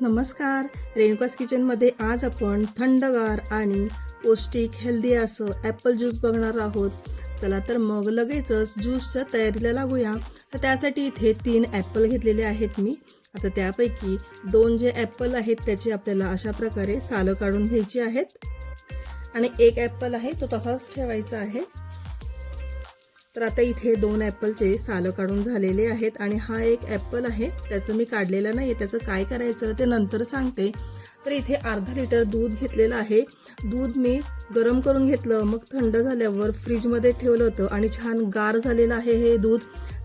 नमस्कार. रेणुकास किचनमध्ये आज आपण थंडगार आणि पौष्टिक हेल्दी असं ॲपल ज्यूस बघणार आहोत. चला तर मग लगेचच ज्यूसच्या तयारीला लागूया. तर त्यासाठी इथे तीन ॲपल घेतलेले आहेत मी. आता त्यापैकी दोन जे ॲपल आहेत त्याची आपल्याला अशा प्रकारे सालं काढून घ्यायची आहेत. आणि एक ॲपल आहे तो तसाच ठेवायचा आहे. तर आता इथे दोन ॲपलचे सालं काढून झालेले आहेत आणि हा एक ॲपल आहे त्याचं मी काढलेलं नाही आहे त्याचं काय करायचं ते नंतर सांगते. तर इथे अर्धा लिटर दूध घेतलेलं आहे. दूध मी गरम करून घेतलं मग थंड झाल्यावर फ्रीजमध्ये ठेवलं होतं आणि छान गार झालेलं आहे हे दूध.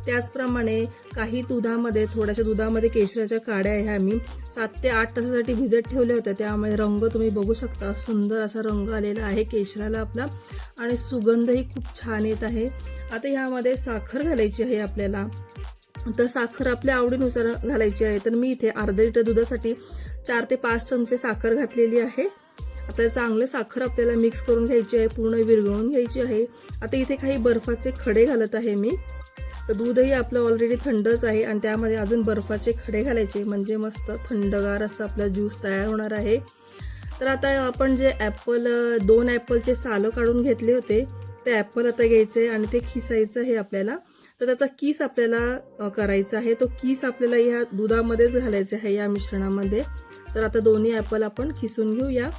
त्याचप्रमाणे काही दुधामध्ये थोड्याशा दुधामध्ये केशराच्या काड्या ह्या मी सात ते आठ तासासाठी भिजत ठेवल्या होत्या. त्यामुळे रंग तुम्ही बघू शकता. सुंदर असा रंग आलेला आहे केशराला आपला. आणि सुगंधही खूप छान येत आहे. आता ह्यामध्ये साखर घालायची आहे आपल्याला. तर साखर आपल्या आवडीनुसार घालायची आहे. तर मी इथे अर्धा लिटर दुधासाठी चार ते पाच चमचे साखर घातलेली आहे. आता चांगलं साखर आपल्याला मिक्स करून घ्यायची आहे पूर्ण विरघळून घ्यायची आहे. आता इथे काही बर्फाचे खडे घालत आहे मी. तर दूधही आपलं ऑलरेडी थंडच आहे आणि त्यामध्ये अजून बर्फाचे खडे घालायचे म्हणजे मस्त थंडगार असं आपला ज्यूस तयार होणार आहे. तर आता आपण जे ॲपल दोन ॲपलचे सालं काढून घेतले होते ते ॲपल आता घ्यायचे आणि ते खिसायचं आहे आपल्याला. तर त्याचा किस आपल्याला करायचा आहे. तो किस आपल्याला ह्या दुधामध्येच घालायचा आहे या मिश्रणामध्ये. तर आता दोन्ही ॲपल आपण खिसून घेऊया.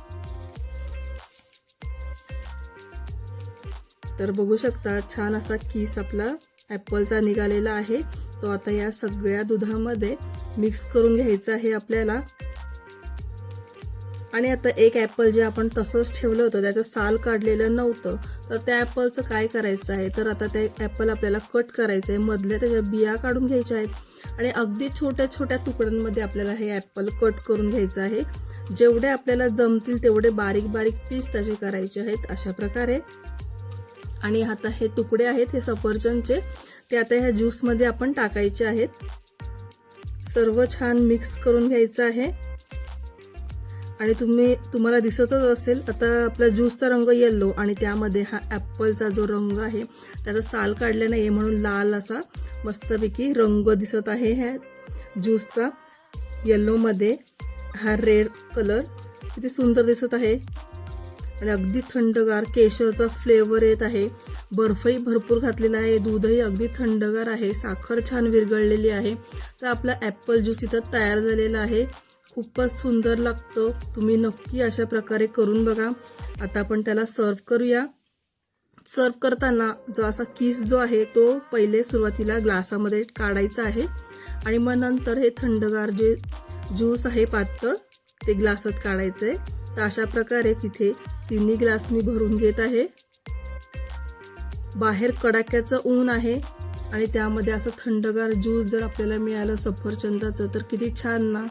तर बघू शकता छान असा किस आपला ॲपलचा निघालेला आहे. तो आता या सगळ्या दुधामध्ये मिक्स करून घ्यायचा आहे आपल्याला. आणि आता एक ॲपल जे आपण तसंच ठेवलं होतं त्याचं साल काढलेलं नव्हतं. तर त्या ॲपलचं काय करायचं आहे? तर आता ते ॲपल आपल्याला कट करायचं आहे मधल्या त्याच्या बिया काढून घ्यायच्या आहेत. आणि अगदी छोट्या छोट्या तुकड्यांमध्ये आपल्याला हे ॲपल कट करून घ्यायचं आहे. जेवढे आपल्याला जमतील तेवढे बारीक बारीक पीस त्याचे करायचे आहेत अशा प्रकारे. आणि आता हे तुकडे आहेत हे सफरचंदचे. ते आता ह्या ज्यूसमध्ये आपण टाकायचे आहेत. सर्व छान मिक्स करून घ्यायचं आहे. आणि तुम्ही तुम्हाला दिसतच असेल आता आपला ज्यूसचा रंग येल्लो आणि त्यामध्ये हा ॲपलचा जो रंग आहे त्याचा साल काढले नाही म्हणून लाल असा मस्तपैकी रंग दिसत आहे ह्या ज्यूसचा. येल्लोमध्ये हा रेड कलर किती सुंदर दिसत आहे. आणि अगदी थंडगार केशरचा फ्लेवर येत आहे. बर्फही भरपूर घातलेला आहे दूधही अगदी थंडगार आहे साखर छान विरघळलेली आहे. तर आपला ॲपल ज्यूस इथं तयार झालेला आहे. खूपच सुंदर लागतं. तुम्ही नक्की अशा प्रकारे करून बघा. आता आपण त्याला सर्व करूया. सर्व करताना जो असा किस जो आहे तो पहिले सुरुवातीला ग्लासामध्ये काढायचा आहे. आणि मग नंतर हे थंडगार जे ज्यूस आहे पातळ ते ग्लासात काढायचं आहे तर अशा प्रकारेच इथे तिन्ही ग्लास मी भरून घेत आहे. बाहेर कडाक्याचं ऊन आहे. आणि त्यामध्ये असं थंडगार ज्यूस जर आपल्याला मिळालं सफरचंदाचं तर किती छान ना.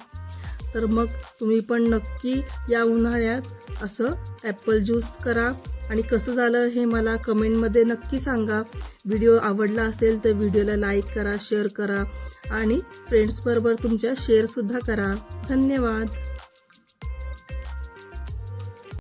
तर मग तुम्ही पण नक्की या उन्हाळ्यात असं ॲपल ज्यूस करा. आणि कसं झालं हे मला कमेंटमध्ये नक्की सांगा. व्हिडिओ आवडला असेल तर व्हिडिओला लाईक करा शेअर करा. आणि फ्रेंड्सबरोबर तुमच्या शेअरसुद्धा करा. धन्यवाद.